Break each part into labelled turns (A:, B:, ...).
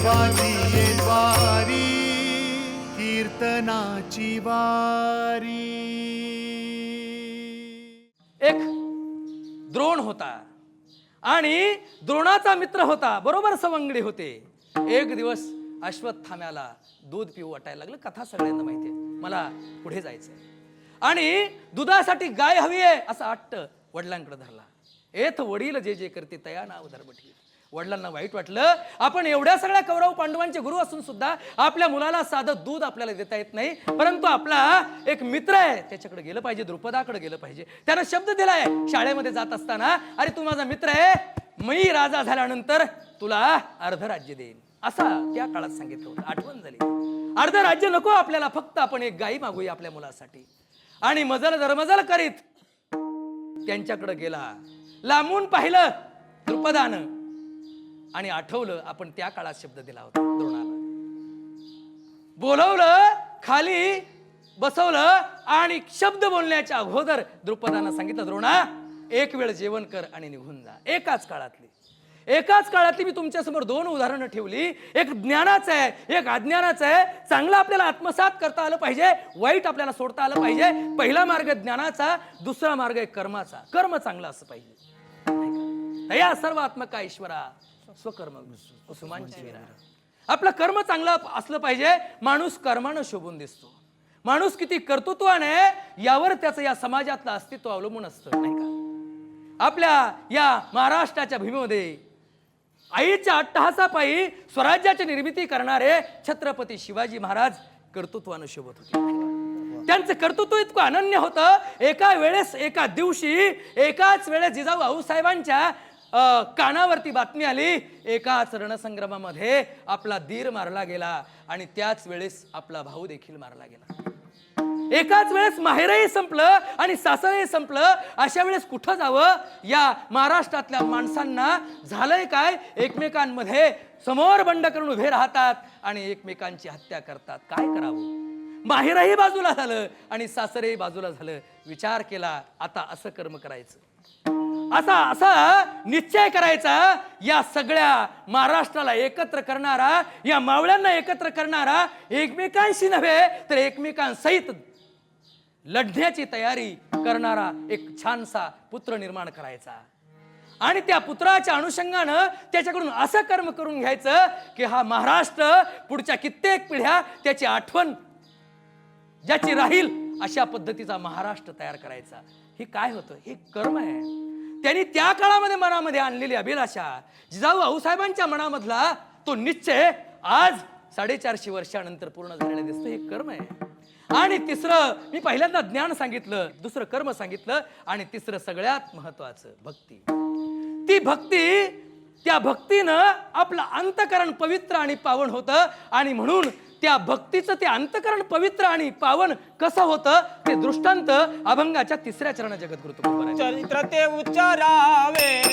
A: देवाची वारी कीर्तनाची वारी।
B: एक द्रोण होता आणि द्रोणाचा मित्र होता बरोबर सवंगडी होते. एक दिवस अश्वत्थाम्याला दूध पिऊ वाटायला लागलं कथा सगळ्यांना माहिती आहे. मला पुढे जायचंय. आणि दुधासाठी गाय हवी आहे असं आट्ट वडिलांकडे धरला. एथ वडील जे जे करते तया नाव धर्म ठेवी. वडिलांना वाईट वाटलं. आपण एवढ्या सगळ्या कौरव पांडवांचे गुरु असून सुद्धा आपल्या मुलाला साधं दूध आपल्याला देता येत नाही. परंतु आपला एक मित्र आहे त्याच्याकडे गेलं पाहिजे द्रुपदाकडे गेलं पाहिजे. त्यानं शब्द दिलाय शाळेमध्ये जात असताना अरे तू माझा मित्र आहे मी राजा झाल्यानंतर तुला अर्ध राज्य देईन. असा त्या काळात सांगितलं होतं. आठवण झाली. अर्ध राज्य नको आपल्याला फक्त आपण एक गाई मागूया आपल्या मुलासाठी. आणि मजल दरमजल करीत त्यांच्याकडे गेला. लांबून पाहिलं द्रुपदानं. आणि आठवलं आपण त्या काळात शब्द दिला होता द्रोणाला. बोलवलं खाली बसवलं आणि शब्द बोलण्याच्या अगोदर द्रुपदानं सांगितलं द्रोणा एक वेळ जेवण कर आणि निघून जा. एकाच काळातली. एकाच काळातली मी तुमच्यासमोर दोन उदाहरणं ठेवली. एक ज्ञानाचं आहे एक अज्ञानाचं आहे. चांगलं आपल्याला आत्मसात करता आलं पाहिजे वाईट आपल्याला सोडता आलं पाहिजे. पहिला मार्ग ज्ञानाचा दुसरा मार्ग आहे कर्माचा. कर्म चांगलं असं पाहिजे. तया सर्वात्मका ईश्वरा स्वकर्म आपलं कर्म चांगलं असलं पाहिजे माणूस कर्मानं शोभून दिसतो. माणूस किती कर्तृत्वाने यावर त्याचं या समाजातलं अस्तित्व अवलंबून असतं नाही का? आपल्या या महाराष्ट्राच्या भूमीमध्ये आईच्या अट्टहासापायी स्वराज्याची निर्मिती करणारे छत्रपती शिवाजी महाराज कर्तृत्वानं शोभत होते. त्यांचं कर्तृत्व इतकं अनन्य होतं एका वेळेस एका दिवशी एकाच वेळेस जिजाऊ आऊसाहेबांच्या अ, कानावरती बातमी आली. एकाच रणसंग्रामामध्ये आपला दीर मारला गेला आणि त्याच वेळेस आपला भाऊ देखील मारला गेला. एकाच वेळेस माहेरही संपलं आणि सासरही संपलं. अशा वेळेस कुठं जावं? या महाराष्ट्रातल्या माणसांना झालंय काय? एकमेकांमध्ये समोर बंड करून उभे राहतात आणि एकमेकांची हत्या करतात. काय करावं? माहेरही बाजूला झालं आणि सासरही बाजूला झालं. विचार केला आता असं कर्म करायचं. असा असा निश्चय करायचा या सगळ्या महाराष्ट्राला एकत्र करणारा या मावळ्यांना एकत्र करणारा एकमेकांशी नव्हे तर एकमेकांसहित लढण्याची तयारी करणारा एक छानसा पुत्र निर्माण करायचा. आणि त्या पुत्राच्या अनुषंगानं त्याच्याकडून असं कर्म करून घ्यायचं की हा महाराष्ट्र पुढच्या कित्येक पिढ्या त्याची आठवण ज्याची राहील अशा पद्धतीचा महाराष्ट्र तयार करायचा. हे काय होतं? हे कर्म आहे. त्यांनी त्या काळामध्ये मनामध्ये आणलेली अभिलाषा जिजाऊ आऊसाहेबांच्या मनामधला तो निश्चय आज साडेचारशे वर्षानंतर पूर्ण झालेला दिसतो. हे कर्म आहे. आणि तिसरं मी पहिल्यांदा ज्ञान सांगितलं दुसरं कर्म सांगितलं आणि तिसरं सगळ्यात महत्वाचं भक्ती. ती भक्ती त्या भक्तीनं आपलं अंतकरण पवित्र आणि पावन होतं. आणि म्हणून त्या भक्तीचं ते अंतकरण पवित्र आणि पावन कसं होतं ते दृष्टांत अभंगाच्या तिसऱ्या चरण जगद्गुरु तुकोबारायांनी
C: चरित्र ते उच्चारावे.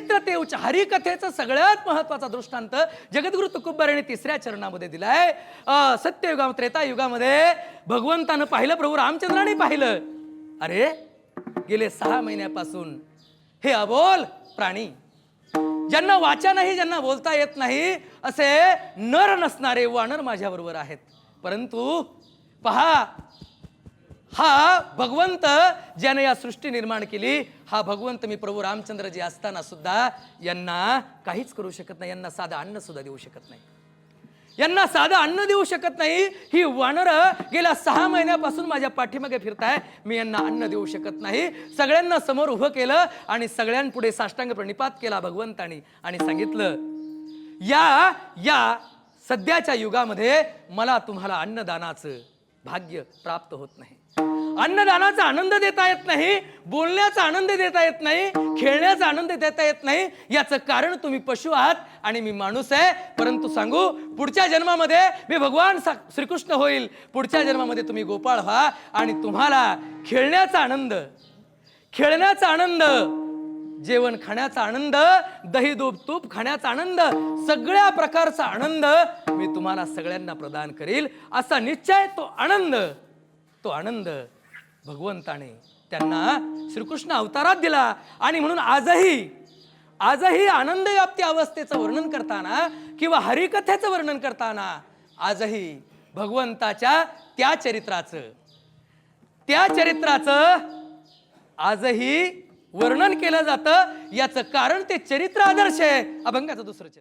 C: गोकुळी.
B: हरिकथेचं सगळ्यात महत्त्वाचा दृष्टांत जगद्गुरु तुकोबार तिसऱ्या चरणामध्ये दिलाय अं, सत्ययुगा त्रेतायुगामध्ये भगवंतानं पाहिलं प्रभू रामचंद्राने पाहिलं अरे गेले सहा महिन्यापासून हे अबोल प्राणी ज्यांना वाचा नाही ज्यांना बोलता येत नाही असे नर नसणारे वानर माझ्याबरोबर आहेत परंतु पहा हा भगवंत ज्याने या सृष्टी निर्माण केली हा भगवंत मी प्रभू रामचंद्रजी असताना सुद्धा यांना काहीच करू शकत नाही यांना साधं अन्न सुद्धा देऊ शकत नाही. यांना साधं अन्न देऊ शकत नाही ही वानर गेल्या सहा महिन्यापासून माझ्या पाठीमागे फिरताय मी यांना अन्न देऊ शकत नाही. सगळ्यांना समोर उभं केलं आणि सगळ्यांपुढे साष्टांग प्रणिपात केला भगवंतानी आणि सांगितलं या या सध्याच्या युगामध्ये मला तुम्हाला अन्नदानाचं भाग्य प्राप्त होत नाही. अन्नदानाचा आनंद देता येत नाही बोलण्याचा आनंद देता येत नाही खेळण्याचा आनंद देता येत नाही याचं कारण तुम्ही पशु आहात आणि मी माणूस आहे. परंतु सांगू पुढच्या जन्मामध्ये मी भगवान श्रीकृष्ण होईल. पुढच्या जन्मामध्ये तुम्ही गोपाळ व्हा आणि तुम्हाला खेळण्याचा आनंद खेळण्याचा आनंद जेवण खाण्याचा आनंद दही दूप तूप खाण्याचा आनंद सगळ्या प्रकारचा आनंद मी तुम्हाला सगळ्यांना प्रदान करील. असा निश्चय तो आनंद तो आनंद भगवंताने त्यांना श्रीकृष्ण अवतारात दिला. आणि म्हणून आजही आजही आनंद व्याप्ती अवस्थेचं वर्णन करताना किंवा हरिकथेचं वर्णन करताना आजही भगवंताच्या त्या चरित्राचं त्या चरित्राचं आजही वर्णन केलं जातं. याचं कारण ते चरित्र आदर्श आहे. अभंगाचं दुसरं चरित्र.